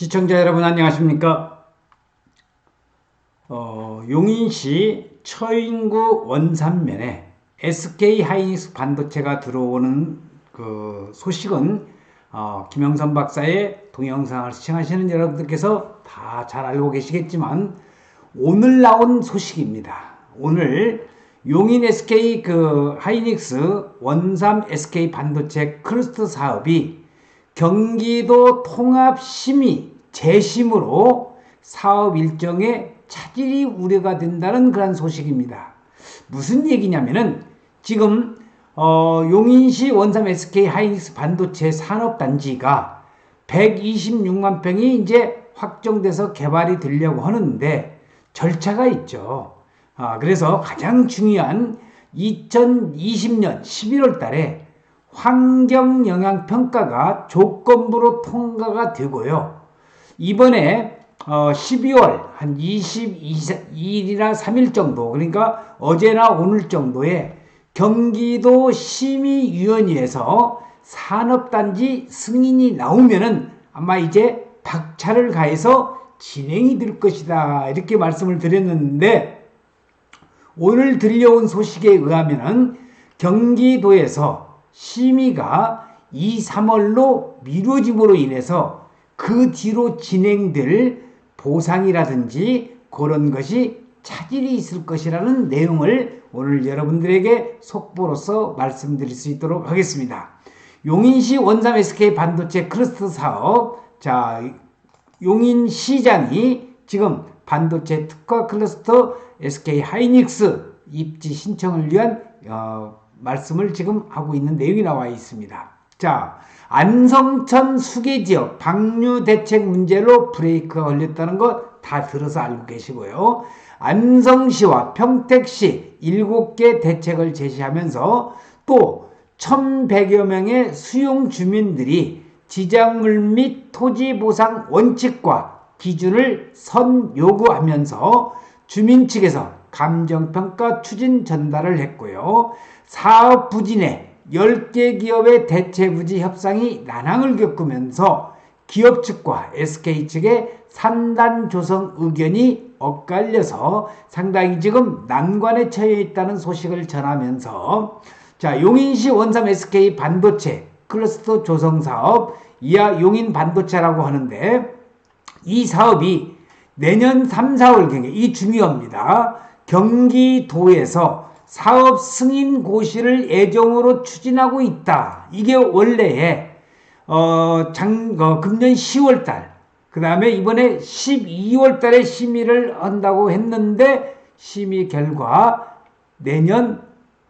시청자 여러분 안녕하십니까? 어, 용인시 처인구 원산면에 SK 하이닉스 반도체가 들어오는 그 소식은 어, 김영선 박사의 동영상을 시청하시는 여러분들께서 다 잘 알고 계시겠지만 오늘 나온 소식입니다. 오늘 용인 SK 그 하이닉스 원삼 SK 반도체 크루스트 사업이 경기도 통합심의 재심으로 사업 일정에 차질이 우려가 된다는 그런 소식입니다. 무슨 얘기냐면은 지금 어, 용인시 원삼 SK 하이닉스 반도체 산업단지가 126만 평이 이제 확정돼서 개발이 되려고 하는데 절차가 있죠. 아, 그래서 가장 중요한 2020년 11월 달에 환경 영향 평가가 조건부로 통과가 되고요. 이번에 어 12월 한 22일이나 3일 정도 그러니까 어제나 오늘 정도에 경기도 심의위원회에서 산업단지 승인이 나오면은 아마 이제 박차를 가해서 진행이 될 것이다 이렇게 말씀을 드렸는데 오늘 들려온 소식에 의하면은 경기도에서 심의가 2, 3월로 미뤄짐으로 인해서 그 뒤로 진행될 보상이라든지 그런 것이 차질이 있을 것이라는 내용을 오늘 여러분들에게 속보로서 말씀드릴 수 있도록 하겠습니다. 용인시 원삼 SK 반도체 클러스터 사업, 자, 용인 시장이 지금 반도체 특화 클러스터 SK 하이닉스 입지 신청을 위한 어, 말씀을 지금 하고 있는 내용이 나와 있습니다. 자, 안성천 수계 지역 방류 대책 문제로 브레이크가 걸렸다는 거다 들어서 알고 계시고요. 안성시와 평택시 7개 대책을 제시하면서 또 1100여 명의 수용 주민들이 지장물 및 토지 보상 원칙과 기준을 선 요구하면서 주민 측에서 감정평가 추진 전달을 했고요. 사업 부진에 10개 기업의 대체 부지 협상이 난항을 겪으면서 기업 측과 SK 측의 산단 조성 의견이 엇갈려서 상당히 지금 난관에 처해 있다는 소식을 전하면서 자 용인시 원삼 SK 반도체 클러스터 조성 사업 이하 용인 반도체라고 하는데 이 사업이 내년 3, 4월경에 이 중요합니다. 경기도에서 사업 승인 고시를 예정으로 추진하고 있다. 이게 원래의 어, 장, 어, 금년 10월 달, 그 다음에 이번에 12월 달에 심의를 한다고 했는데, 심의 결과 내년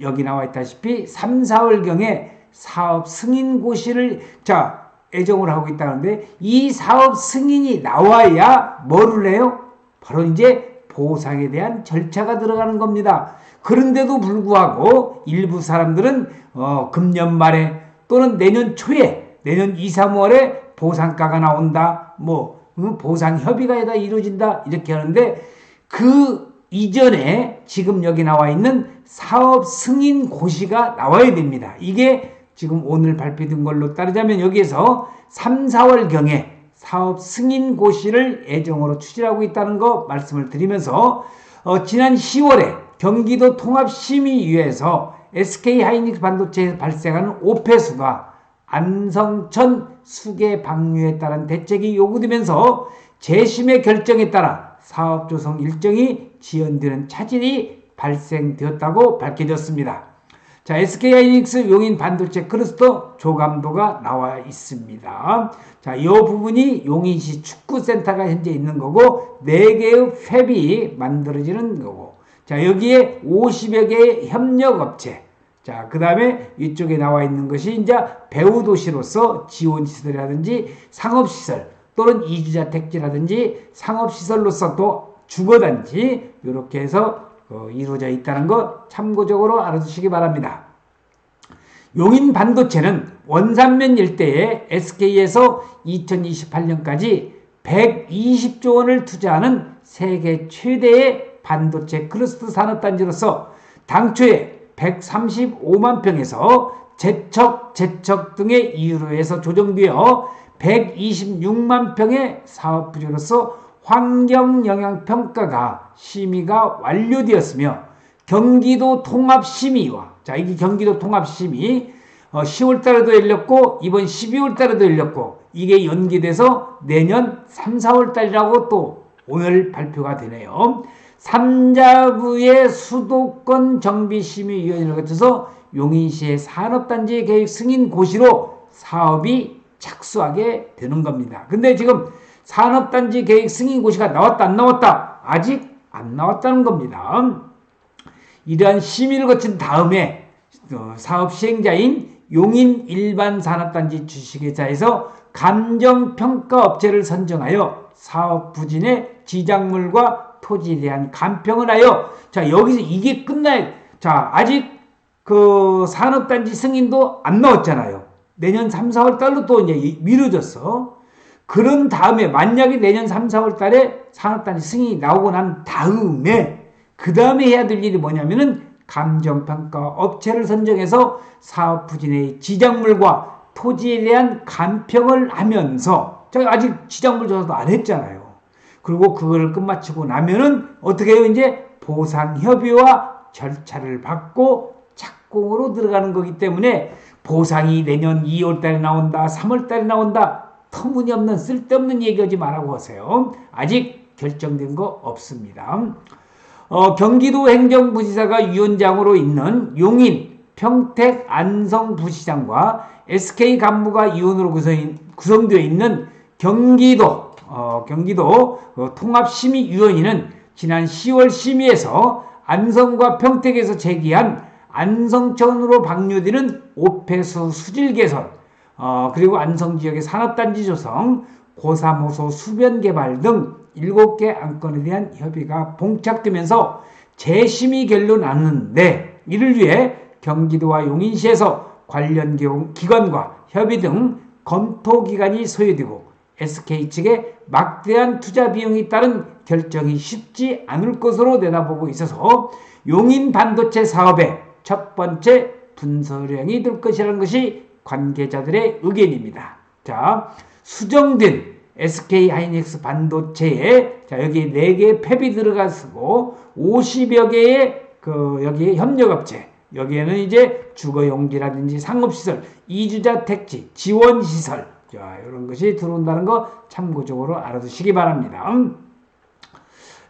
여기 나와 있다시피 3, 4월경에 사업 승인 고시를, 자, 애정을 하고 있다는데, 이 사업 승인이 나와야 뭐를 해요? 바로 이제 보상에 대한 절차가 들어가는 겁니다. 그런데도 불구하고 일부 사람들은 어, 금년 말에 또는 내년 초에 내년 2, 3월에 보상가가 나온다. 뭐 보상 협의가 다 이루어진다. 이렇게 하는데 그 이전에 지금 여기 나와 있는 사업 승인 고시가 나와야 됩니다. 이게 지금 오늘 발표된 걸로 따르자면 여기에서 3, 4월경에 사업 승인 고시를 예정으로 추진하고 있다는 거 말씀을 드리면서 어, 지난 10월에 경기도 통합심의위에서 SK 하이닉스 반도체에서 발생하는 오폐수가 안성천 수계 방류에 따른 대책이 요구되면서 재심의 결정에 따라 사업 조성 일정이 지연되는 차질이 발생되었다고 밝혀졌습니다. 자, SK 하이닉스 용인 반도체 크루스터 조감도가 나와 있습니다. 자, 이 부분이 용인시 축구센터가 현재 있는 거고, 4개의 팹이 만들어지는 거고, 자, 여기에 50여 개의 협력업체, 자, 그 다음에 이쪽에 나와 있는 것이 이제 배우 도시로서 지원시설이라든지 상업시설 또는 이주자 택지라든지 상업시설로서 또 주거단지 이렇게 해서 어, 이루어져 있다는 것 참고적으로 알아두시기 바랍니다. 용인 반도체는 원산면 일대에 SK에서 2028년까지 120조 원을 투자하는 세계 최대의 반도체 클러스터 산업단지로서 당초에 135만 평에서 재척, 재척 등의 이유로 해서 조정되어 126만 평의 사업 부지로서 환경 영향 평가가 심의가 완료되었으며 경기도 통합 심의와 자 이게 경기도 통합 심의 어, 10월 달에도 열렸고 이번 12월 달에도 열렸고 이게 연기돼서 내년 3, 4월 달이라고 또 오늘 발표가 되네요. 삼자부의 수도권 정비심의위원회를 거쳐서 용인시의 산업단지 계획 승인 고시로 사업이 착수하게 되는 겁니다. 근데 지금 산업단지 계획 승인 고시가 나왔다 안 나왔다 아직 안 나왔다는 겁니다. 이러한 심의를 거친 다음에 어, 사업 시행자인 용인 일반 산업단지 주식회사에서 감정평가 업체를 선정하여 사업 부진의 지작물과 토지에 대한 감평을 하여 자 여기서 이게 끝나야 자 아직 그 산업단지 승인도 안 나왔잖아요. 내년 3, 4월 달로 또 이제 미뤄졌어. 그런 다음에 만약에 내년 3, 4월 달에 산업단지 승인이 나오고 난 다음에 그 다음에 해야 될 일이 뭐냐면은 감정평가 업체를 선정해서 사업 부진의 지작물과 토지에 대한 감평을 하면서 제가 아직 지작물 조사도 안 했잖아요. 그리고 그걸 끝마치고 나면은 어떻게 해요? 이제 보상 협의와 절차를 받고 착공으로 들어가는 거기 때문에 보상이 내년 2월 달에 나온다, 3월 달에 나온다. 터무니없는 쓸데없는 얘기하지 말라고 하세요. 아직 결정된 거 없습니다. 어, 경기도 행정부지사가 위원장으로 있는 용인, 평택, 안성 부시장과 SK 간부가 위원으로 구성, 구성되어 있는 경기도 어, 경기도 어, 통합심의위원회는 지난 10월 심의에서 안성과 평택에서 제기한 안성천으로 방류되는 오폐수 수질 개선, 어, 그리고 안성 지역의 산업단지 조성, 고사모소 수변 개발 등 7개 안건에 대한 협의가 봉착되면서 재심의 결론 났는데 이를 위해 경기도와 용인시에서 관련 기관과 협의 등 검토 기간이 소요되고 SK 측의 막대한 투자 비용이 따른 결정이 쉽지 않을 것으로 내다보고 있어서 용인 반도체 사업의 첫 번째 분서령이 될 것이라는 것이 관계자들의 의견입니다. 자, 수정된 SK 하이닉스 반도체에 자, 여기 4개의 팹이 들어가고 50여 개의 그 여기 협력업체 여기에는 이제 주거용지라든지 상업시설, 이주자 택지, 지원시설 자, 이런 것이 들어온다는 거 참고적으로 알아두시기 바랍니다.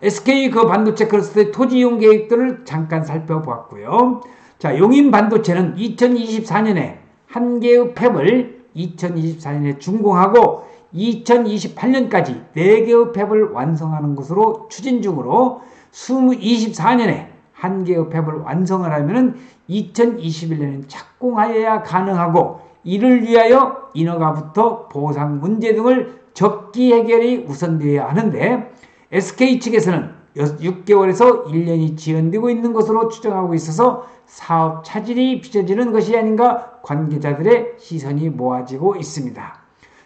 SK 그 반도체 클러스터의 토지 이용 계획들을 잠깐 살펴보았고요. 자, 용인 반도체는 2024년에 한 개의 팹을 2024년에 준공하고 2028년까지 4개의 팹을 완성하는 것으로 추진 중으로 24년에 한 개의 팹을 완성을 하면 2021년에 착공하여야 가능하고 이를 위하여 인허가부터 보상 문제 등을 적기 해결이 우선되어야 하는데 SK 측에서는 6개월에서 1년이 지연되고 있는 것으로 추정하고 있어서 사업 차질이 빚어지는 것이 아닌가 관계자들의 시선이 모아지고 있습니다.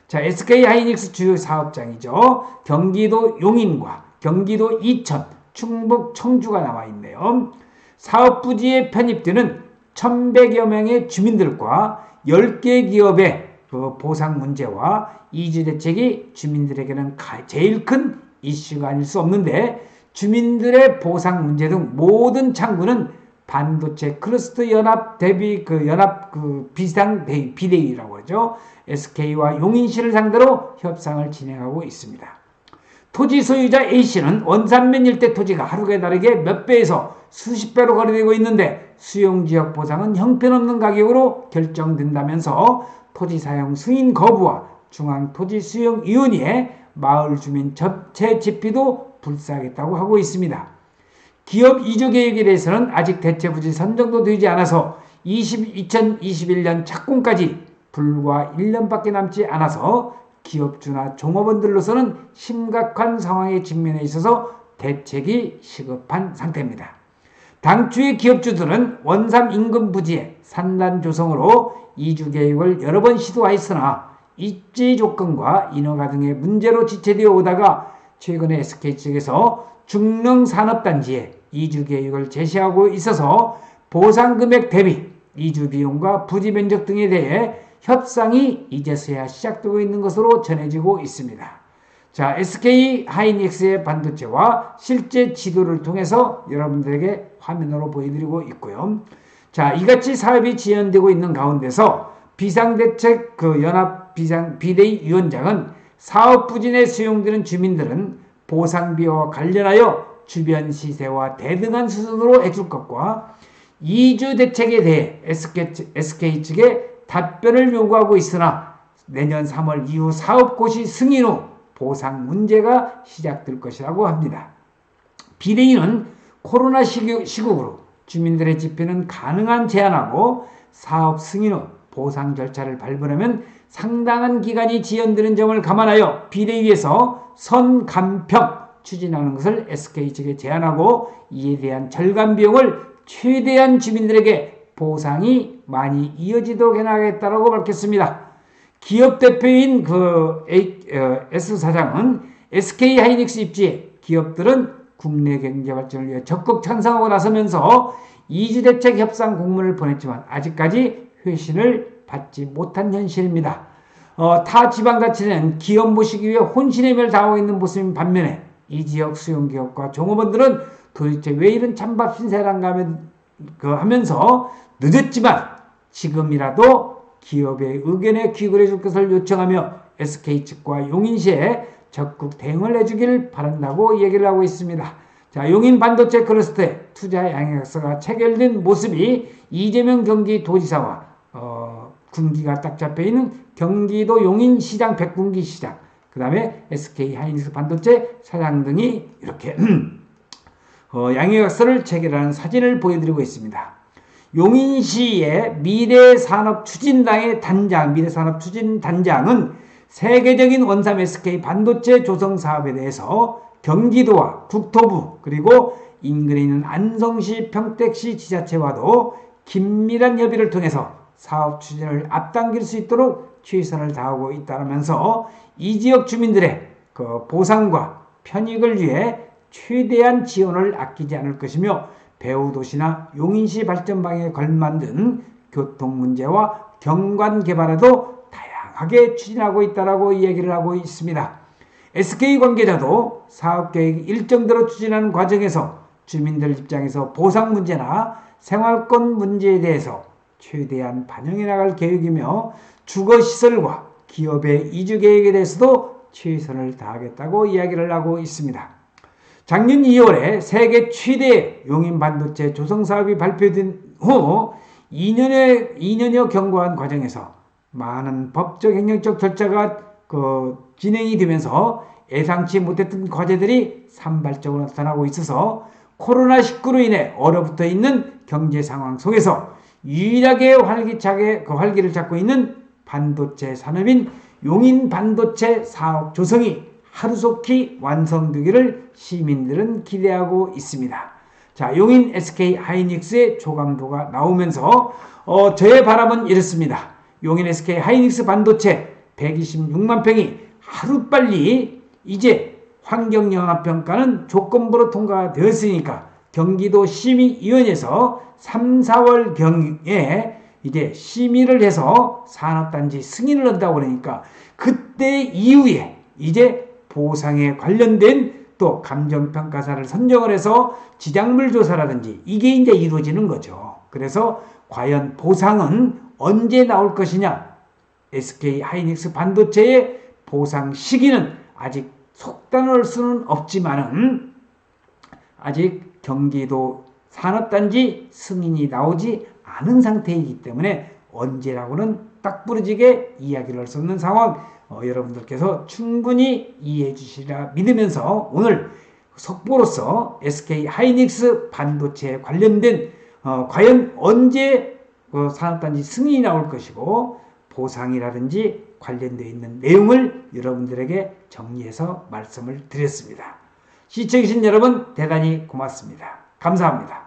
자, SK 하이닉스 주요 사업장이죠. 경기도 용인과 경기도 이천, 충북 청주가 나와 있네요. 사업 부지에 편입되는 1100여 명의 주민들과 10개 기업의 그 보상 문제와 이주 대책이 주민들에게는 제일 큰 이슈가 아닐 수 없는데 주민들의 보상 문제 등 모든 창구는 반도체 클러스터 연합 대비 그 연합 그 비상 비대위라고 하죠. SK와 용인시를 상대로 협상을 진행하고 있습니다. 토지 소유자 A씨는 원산면 일대 토지가 하루에 다르게 몇 배에서 수십 배로 거래되고 있는데 수용 지역 보상은 형편없는 가격으로 결정된다면서 토지 사용 승인 거부와 중앙 토지 수용 위원회에 마을 주민 접체 집비도 불사하겠다고 하고 있습니다. 기업 이주 계획에 대해서는 아직 대체 부지 선정도 되지 않아서 20, 2021년 착공까지 불과 1년밖에 남지 않아서 기업주나 종업원들로서는 심각한 상황에 직면해 있어서 대책이 시급한 상태입니다. 당초의 기업주들은 원삼 인근 부지의 산단 조성으로 이주 계획을 여러 번 시도하였으나 입지 조건과 인허가 등의 문제로 지체되어 오다가 최근에 SK 측에서 중릉 산업단지에 이주 계획을 제시하고 있어서 보상 금액 대비 이주 비용과 부지 면적 등에 대해 협상이 이제서야 시작되고 있는 것으로 전해지고 있습니다. 자, SK 하이닉스의 반도체와 실제 지도를 통해서 여러분들에게 화면으로 보여드리고 있고요. 자, 이같이 사업이 지연되고 있는 가운데서 비상대책 그 연합 비상 비대위 위원장은 사업 부진에 수용되는 주민들은 보상비와 관련하여 주변 시세와 대등한 수준으로 해줄 것과 이주 대책에 대해 SK, SK 측에 답변을 요구하고 있으나 내년 3월 이후 사업 고시 승인 후 보상 문제가 시작될 것이라고 합니다. 비대위는 코로나 시국으로 주민들의 집회는 가능한 제한하고 사업 승인 후 보상 절차를 밟으려면 상당한 기간이 지연되는 점을 감안하여 비대위에서 선감평 추진하는 것을 SK 측에 제안하고 이에 대한 절감 비용을 최대한 주민들에게 보상이 많이 이어지도록 해나가겠다고 밝혔습니다. 기업 대표인 그 S 사장은 SK 하이닉스 입지에 기업들은 국내 경제 발전을 위해 적극 찬성하고 나서면서 이주 대책 협상 공문을 보냈지만 아직까지 회신을 받지 못한 현실입니다. 어, 타 지방자치는 기업 모시기 위해 혼신의 힘을 다하고 있는 모습인 반면에 이 지역 수용기업과 종업원들은 도대체 왜 이런 찬밥 신세란가 하면, 그 하면서 늦었지만 지금이라도 기업의 의견에 귀를 해줄 것을 요청하며 SK 측과 용인시에 적극 대응을 해주길 바란다고 얘기를 하고 있습니다. 자, 용인 반도체 클러스터에 투자 양해약서가 체결된 모습이 이재명 경기도지사와 어, 군기가 딱 잡혀 있는 경기도 용인 시장 백군기 시장, 그 다음에 SK 하이닉스 반도체 사장 등이 이렇게 어, 양해약서를 체결하는 사진을 보여드리고 있습니다. 용인시의 미래산업추진당의 단장, 미래산업추진단장은 세계적인 원삼 SK 반도체 조성 사업에 대해서 경기도와 국토부 그리고 인근에 있는 안성시, 평택시 지자체와도 긴밀한 협의를 통해서 사업 추진을 앞당길 수 있도록 최선을 다하고 있다면서 이 지역 주민들의 그 보상과 편익을 위해 최대한 지원을 아끼지 않을 것이며 배우도시나 용인시 발전방에 걸맞는 교통 문제와 경관 개발에도 다양하게 추진하고 있다라고 이야기를 하고 있습니다. SK 관계자도 사업 계획 일정대로 추진하는 과정에서 주민들 입장에서 보상 문제나 생활권 문제에 대해서 최대한 반영해 나갈 계획이며 주거 시설과 기업의 이주 계획에 대해서도 최선을 다하겠다고 이야기를 하고 있습니다. 작년 2월에 세계 최대 용인 반도체 조성 사업이 발표된 후 2년의 2년여 경과한 과정에서 많은 법적 행정적 절차가 그 진행이 되면서 예상치 못했던 과제들이 산발적으로 나타나고 있어서 코로나19로 인해 얼어붙어 있는 경제 상황 속에서 유일하게 활기차게 그 활기를 찾고 있는 반도체 산업인 용인 반도체 사업 조성이 하루속히 완성되기를 시민들은 기대하고 있습니다. 자, 용인 SK 하이닉스의 조감도가 나오면서 어, 저의 바람은 이렇습니다. 용인 SK 하이닉스 반도체 126만 평이 하루빨리 이제 환경영합평가는 조건부로 통과되었으니까 경기도 심의위원회에서 3, 4월 경에 이제 심의를 해서 산업단지 승인을 한다고 그러니까 그때 이후에 이제 보상에 관련된 또 감정평가사를 선정을 해서 지작물 조사라든지 이게 이제 이루어지는 거죠. 그래서 과연 보상은 언제 나올 것이냐? SK 하이닉스 반도체의 보상 시기는 아직 속단할 수는 없지만은 아직 경기도 산업단지 승인이 나오지 않은 상태이기 때문에 언제라고는 딱 부러지게 이야기를 할 수 없는 상황 어, 여러분들께서 충분히 이해해 주시리라 믿으면서 오늘 속보로서 SK 하이닉스 반도체에 관련된 어, 과연 언제 그 산업단지 승인이 나올 것이고 보상이라든지 관련되어 있는 내용을 여러분들에게 정리해서 말씀을 드렸습니다. 시청해주신 여러분 대단히 고맙습니다. 감사합니다.